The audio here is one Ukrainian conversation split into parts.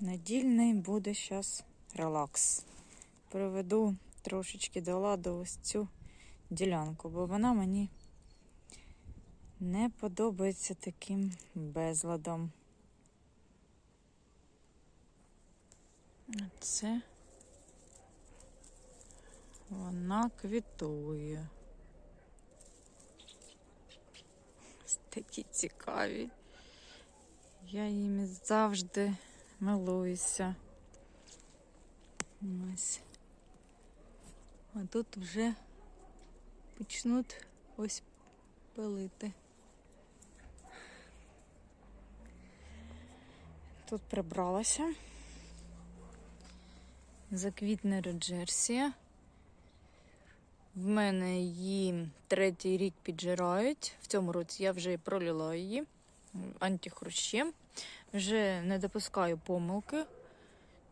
Недільний буде зараз релакс. Приведу трошечки до ладу ось цю ділянку, бо вона мені не подобається таким безладом. Це вона квітує. Ось Такі цікаві. Я їм завжди милуюся. Ось. А тут вже почнуть ось пилити. Тут прибралася. Заквітне Роджерсія. В мене її третій рік піджирають. В цьому році я вже пролила її антихрущем. Вже не допускаю помилки,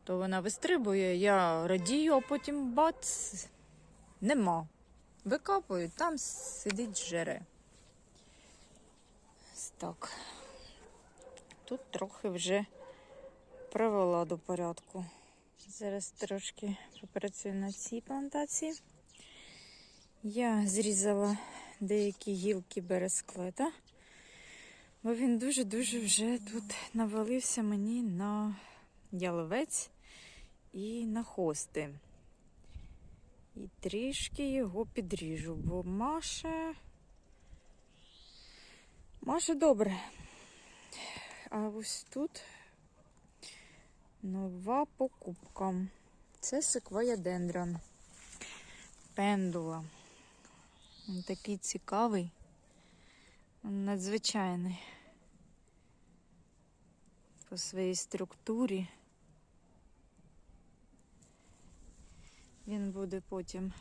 то вона вистрибує, я радію, а потім бац, нема. Викапую, там сидить жере. Так. Тут трохи вже привела до порядку. Зараз трошки попрацюю на цій плантації. Я зрізала деякі гілки бересклета, бо він дуже-дуже вже тут навалився мені на яловець і на хости. І трішки його підріжу, бо Маша. Маша добре. А ось тут нова покупка. Це секвоя дендрон. Пендула. Він такий цікавий, надзвичайний по своїй структурі. Він буде потім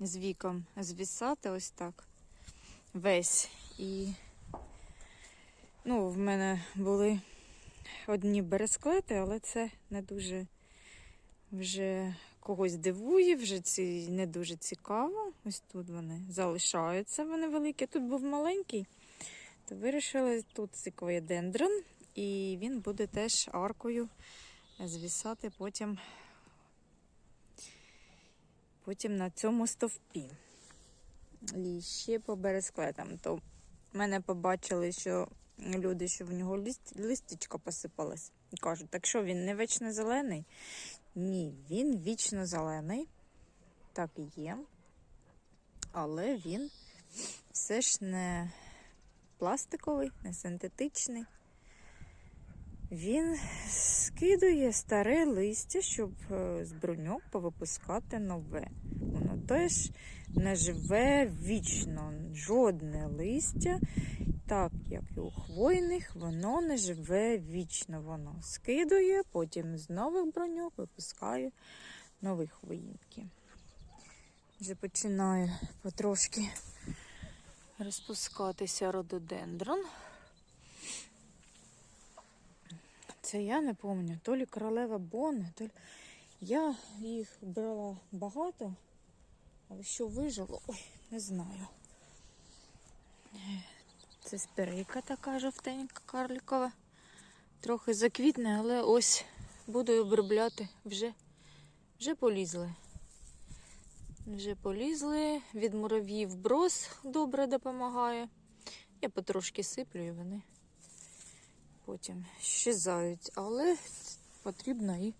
з віком звісати ось так весь. І ну, в мене були одні бересклети, але це не дуже вже когось дивує, вже ці не дуже цікаво. Ось тут вони залишаються, вони великі. Тут був маленький, то вирішили тут секвоєдендрон, і він буде теж аркою звісати потім, потім на цьому стовпі. І ще по бересклетам. То мене побачили, що люди, що в нього лист, листячка посипалась. І кажуть, так що він не вечно зелений? Ні, він вічно зелений, так і є. Але він все ж не пластиковий, не синтетичний. Він скидує старе листя, щоб е, з бруньок повипускати нове. Воно теж не живе вічно, жодне листя, так як і у хвойних, воно не живе вічно. Воно скидує, потім з нових броньок випускає нові хвоїнки. Вже починає потрошки розпускатися рододендрон. Це я не пам'ятаю, то лі королева Бонна, то лі... я їх брала багато, але що вижило, ой, не знаю. Це спирейка така жовтенька, карлікова. Трохи заквітне, але ось буду обробляти. Вже, вже полізли. Вже полізли. Від мурав'їв брос добре допомагає. Я потрошки сиплю і вони потім щезають, але потрібно і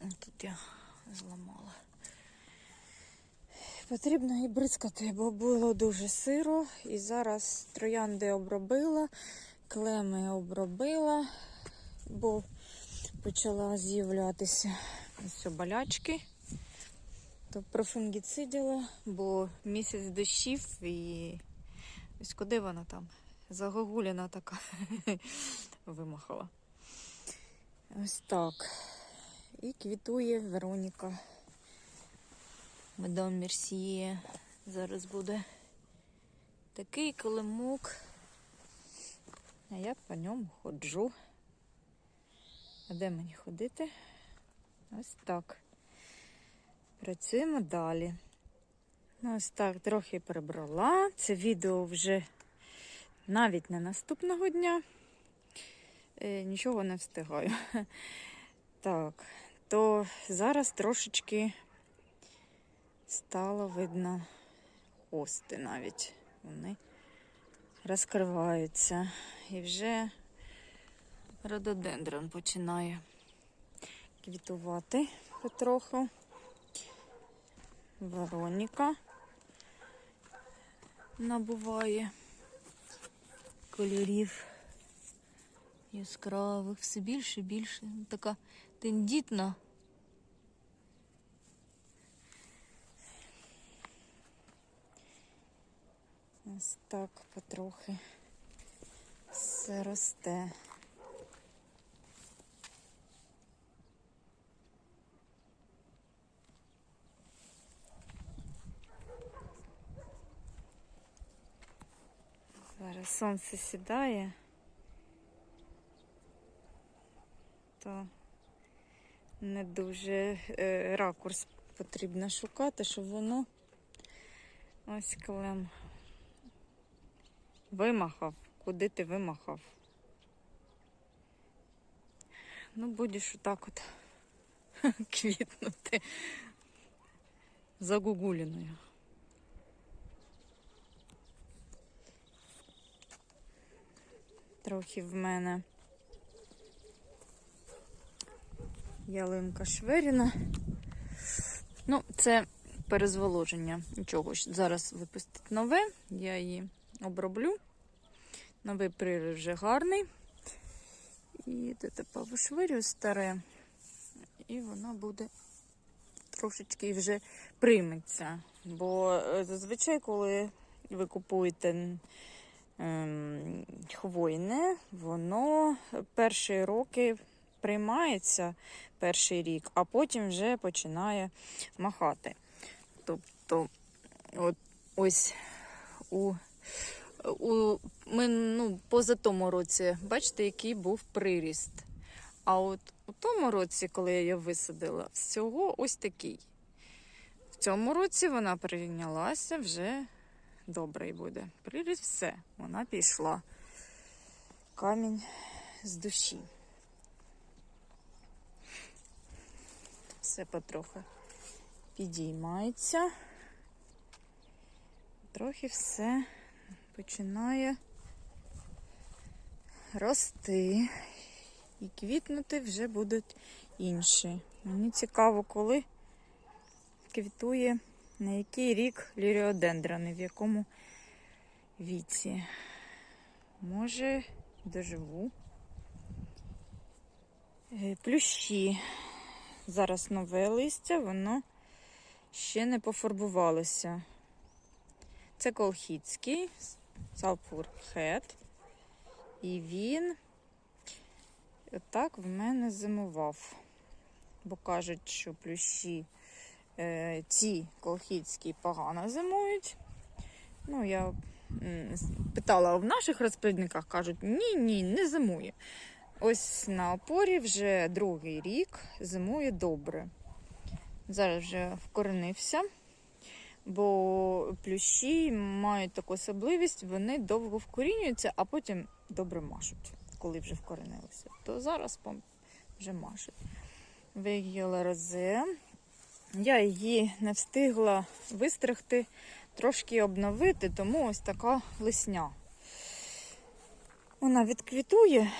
тут я зламала. Потрібно і бризкати, бо було дуже сиро. І зараз троянди обробила, клеми обробила, бо почала з'являтися болячки. То профунгіцидила, бо місяць дощів і ось куди вона там? Загогуліна така вимахала. Ось так. І квітує Вероніка. Медом Мерсіє. Зараз буде такий килимок. А я по ньому ходжу. А де мені ходити? Ось так. Працюємо далі. Ну, ось так, трохи прибрала. Це відео вже навіть не наступного дня. е, нічого не встигаю. Так, то зараз трошечки стало видно хости навіть. Вони розкриваються. І вже рододендрон починає квітувати потроху. Вероніка набуває кольорів яскравих, все більше і більше. Така тендітна. Ось так потрохи все росте. Зараз сонце сідає, то не дуже е, ракурс потрібно шукати, щоб воно ось клем вимахав. Куди ти вимахав? Ну, будеш отак от квітнути загугуліною. Трохи в мене ялинка шверіна. Ну, це перезволоження. Нічого, зараз випустить нове, я її оброблю. Новий пририв вже гарний. І це повишвирюю старе, і воно буде трошечки вже прийметься. Бо е, зазвичай, коли ви купуєте хвойне, воно перші роки приймається перший рік, а потім вже починає махати. Тобто, от ось у, у ми, ну, поза тому році, бачите, який був приріст. А от у тому році, коли я її висадила, всього ось такий. В цьому році вона прийнялася вже добрий буде. Приріст все, вона пішла. Камінь з душі. Все потрохи підіймається. Трохи все починає рости. І квітнути вже будуть інші. Мені цікаво, коли квітує, на який рік ліріодендрони, в якому віці. Може, доживу. Е, Плющі. Зараз нове листя, воно ще не пофарбувалося. Це колхідський, Head. І він отак в мене зимував. Бо кажуть, що плющі ці колхідські погано зимують. Ну, я питала в наших розплідниках, кажуть, ні, ні, не зимує. Ось на опорі вже другий рік зимує добре. Зараз вже вкоренився, бо плющі мають таку особливість, вони довго вкорінюються, а потім добре машуть, коли вже вкоренилися. То зараз вже машуть. Вигіла розе. Я її не встигла вистригти, трошки обновити, тому ось така лисня. Вона відквітує,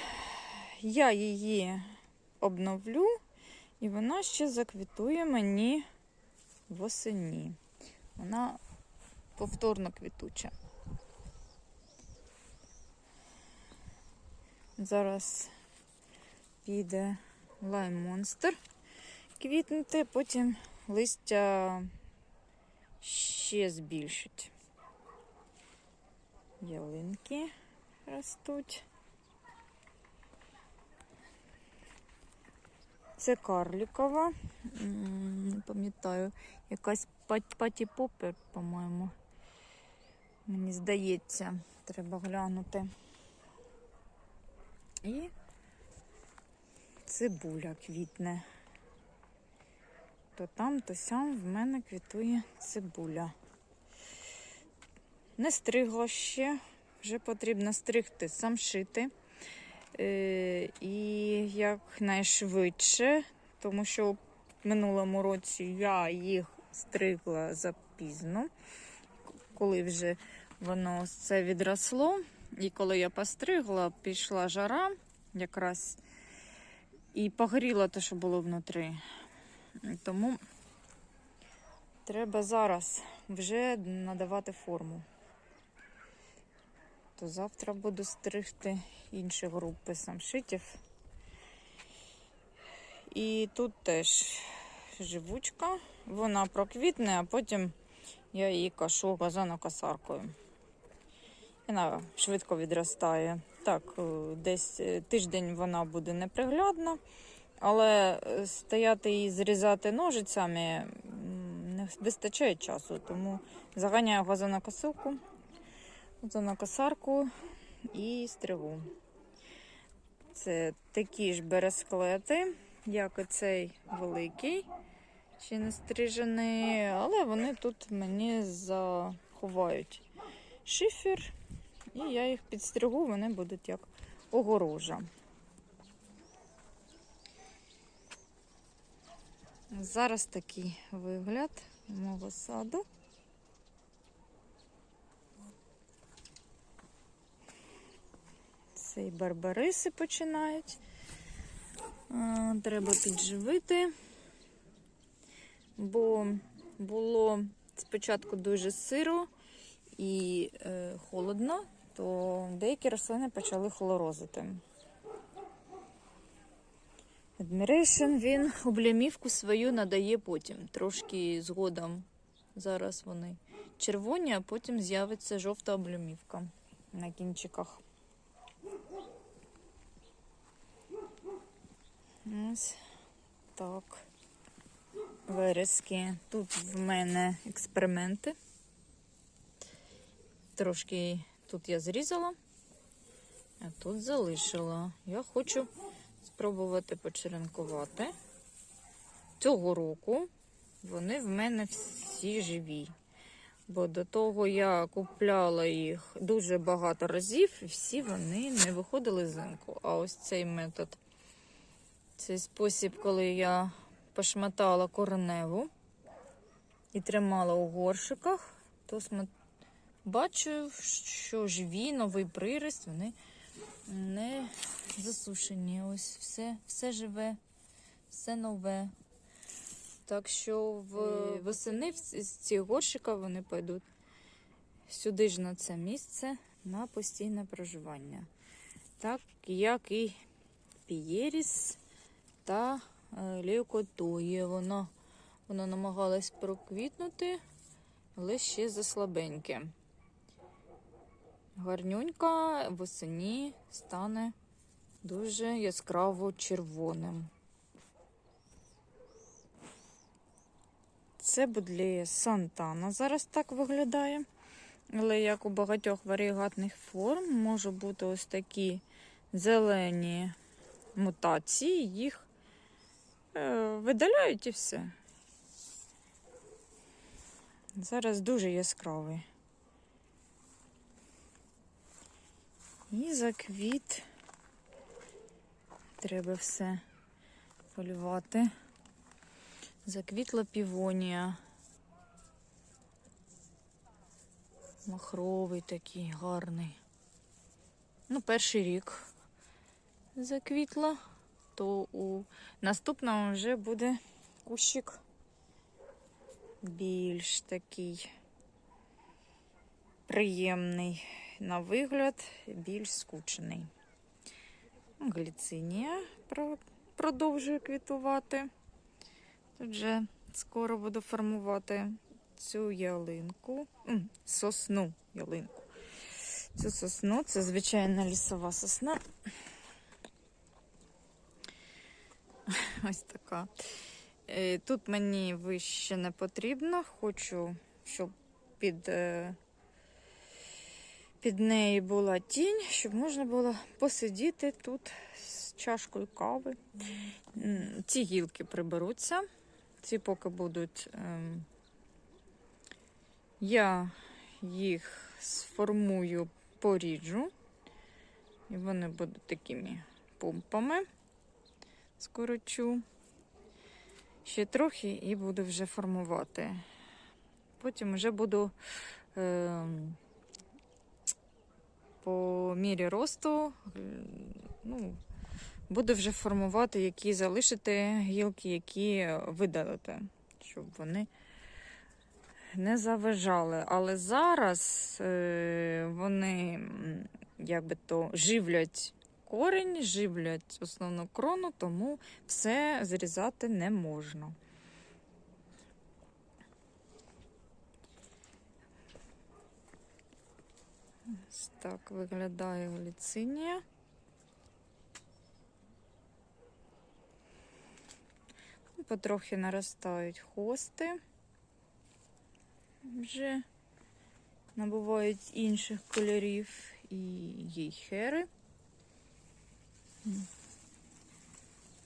я її обновлю, і вона ще заквітує мені восені. Вона повторно квітуча. Зараз піде лайм монстр квітнути, потім листя ще збільшить. Ялинки ростуть. Це карлікова. Не пам'ятаю, якась паті попер, по-моєму. Мені здається, треба глянути. І цибуля квітне. То там, то сям в мене квітує цибуля. Не стригла ще, вже потрібно стригти, самшити. Е, і якнайшвидше, тому що в минулому році я їх стригла запізно, коли вже воно це відросло. І коли я постригла, пішла жара якраз і погоріло те, що було внутрі. Тому треба зараз вже надавати форму. То завтра буду стригти інші групи самшитів. І тут теж живучка. Вона проквітне, а потім я її кашу газонокосаркою. Вона швидко відростає. Так, е, десь е, тиждень вона буде неприглядна, але е, стояти і зрізати ножицями не вистачає часу, тому заганяю газонокосилку, газонокосарку і стригу. Це такі ж бересклети, як і цей великий, ще не стрижений, але вони тут мені заховають шифер. І я їх підстригу, вони будуть як огорожа. Зараз такий вигляд мого саду. Це і барбариси починають. Треба підживити, бо було спочатку дуже сиро і е, холодно, то деякі рослини почали хлорозити. Admiration він облямівку свою надає потім. Трошки згодом. Зараз вони червоні, а потім з'явиться жовта облямівка на кінчиках. Ось так. Верески. Тут в мене експерименти. Трошки тут я зрізала, а тут залишила. Я хочу спробувати почеренкувати. Цього року вони в мене всі живі. Бо до того я купляла їх дуже багато разів, і всі вони не виходили з ринку. А ось цей метод, цей спосіб, коли я пошматала кореневу і тримала у горшиках, то бачу, що живі, новий приріст, вони не засушені. Ось все, все живе, все нове. Так що в восени з цих горщика вони пойдуть сюди ж на це місце на постійне проживання. Так як і Пієріс та е, леукотоє. Вона, вона намагалась проквітнути, але ще заслабеньке. Гарнюнька восені стане дуже яскраво червоним. Це будлеє Сантана зараз так виглядає. Але як у багатьох варігатних форм, може бути ось такі зелені мутації, їх е, видаляють і все. Зараз дуже яскравий. І заквіт. Треба все полювати. Заквітла півонія. Махровий такий гарний. Ну, перший рік заквітла, то у наступному вже буде кущик більш такий приємний на вигляд, більш скучений. Гліцинія про- продовжує квітувати. Тут вже скоро буду формувати цю ялинку, сосну ялинку. Цю сосну це звичайна лісова сосна. Ось така. Е, Тут мені вище не потрібно. Хочу, щоб під, е, під нею була тінь, щоб можна було посидіти тут з чашкою кави. Ці гілки приберуться. Ці поки будуть. ем, Я їх сформую, поріджу І вони будуть такими помпами. Скорочу. Ще трохи і буду вже формувати. Потім вже буду е, по мірі росту, е, ну, буду вже формувати, які залишити гілки, які видалити, щоб вони не заважали. Але зараз е, вони м, якби то живлять корінь, живлять основну крону, тому все зрізати не можна. Ось так виглядає гліцинія. Потрохи наростають хости. Вже набувають інших кольорів і єйхери.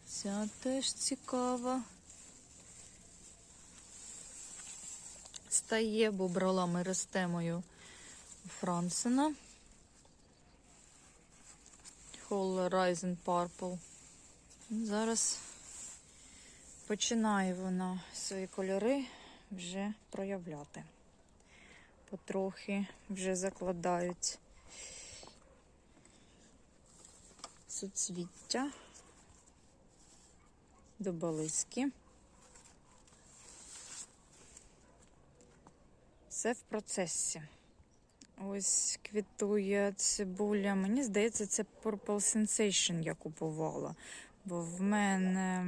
Ця теж цікава. Стає, бо брала мерестемою у Франсена. Whole Rising Purple. Зараз починає вона свої кольори вже проявляти. Потрохи вже закладають суцвіття до балиски. Все в процесі. Ось квітує цибуля. Мені здається, це Purple Sensation я купувала. Бо в мене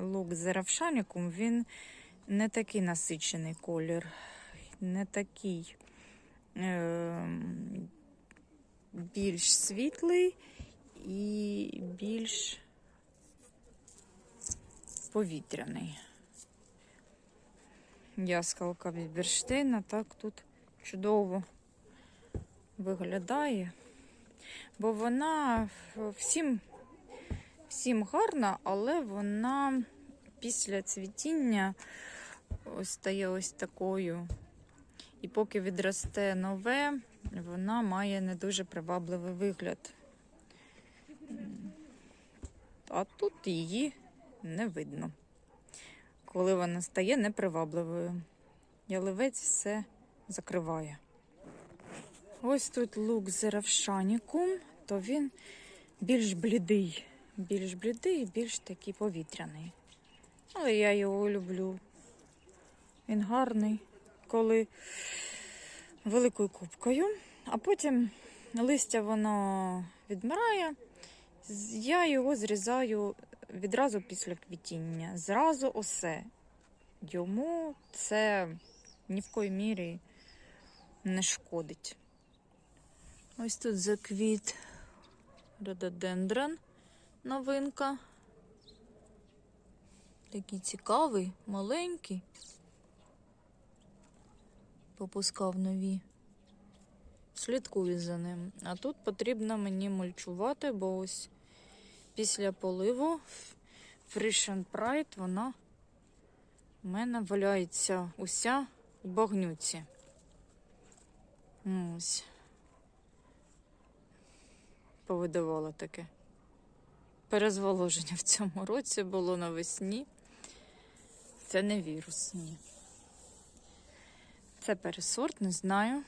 лук з равшаніком, він не такий насичений колір, не такий е, більш світлий і більш повітряний. Яскалка від Берштейна так тут чудово виглядає, бо вона всім, всім гарна, але вона після цвітіння стає ось такою. І поки відросте нове, вона має не дуже привабливий вигляд. А тут її не видно, коли вона стає непривабливою. Яливець все закриває. Ось тут лук з равшаніком, то він більш блідий, більш блідий більш такий повітряний. Але я його люблю. Він гарний, коли великою кубкою, а потім листя воно відмирає. Я його зрізаю відразу після квітіння. Зразу усе. Йому це ні в коїй мірі не шкодить. Ось тут заквіт рододендрон, новинка. Такий цікавий, маленький. Попускав нові. Слідкую за ним. А тут потрібно мені мульчувати, бо ось після поливу Fresh and Pride вона в мене валяється уся у багнюці. Ось. Повидавала таке. Перезволоження в цьому році було навесні. Це не вірус, ні. Це пересорт, не знаю.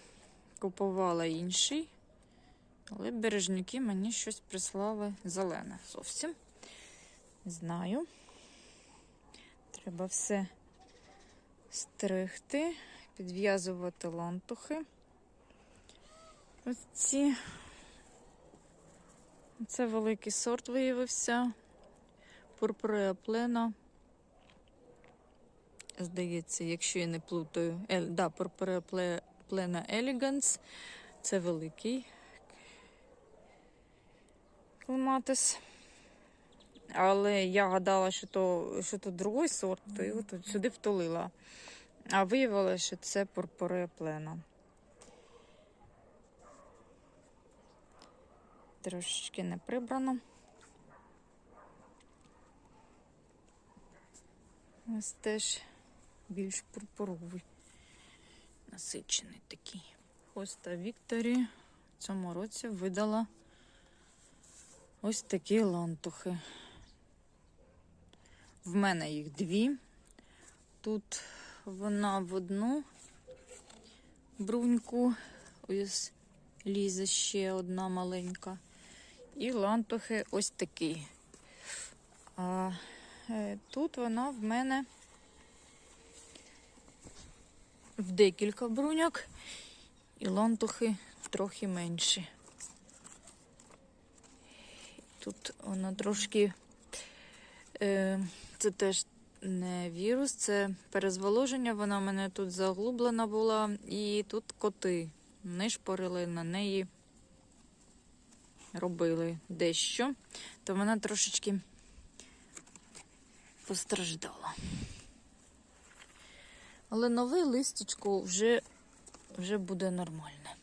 Купувала інший, але бережники мені щось прислали зелене зовсім. Знаю. Треба все стригти, підв'язувати лантухи. Ось ці. Це великий сорт виявився. Пурпурея плена. Здається, якщо я не плутаю. Е, да, Пурпурея плена Elegance. Це великий клематис. Але я гадала, що то, що то другий сорт, то його тут сюди втулила. А виявилося, що це пурпурея плена. Трошечки не прибрано. Ось теж більш пурпуровий, насичений такий. Хоста Вікторі в цьому році видала Ось такі лантухи. В мене їх дві. Тут вона в одну бруньку. Ось лізе ще одна маленька. І лантухи ось такі. А е, тут вона в мене в декілька бруньок, і лантухи трохи менші. Тут вона трошки. Е, це теж не вірус, це перезволоження. Вона в мене тут заглублена була, і тут коти нишпорили на неї, робили дещо, то вона трошечки постраждала. Але нове листячко вже, вже буде нормальне.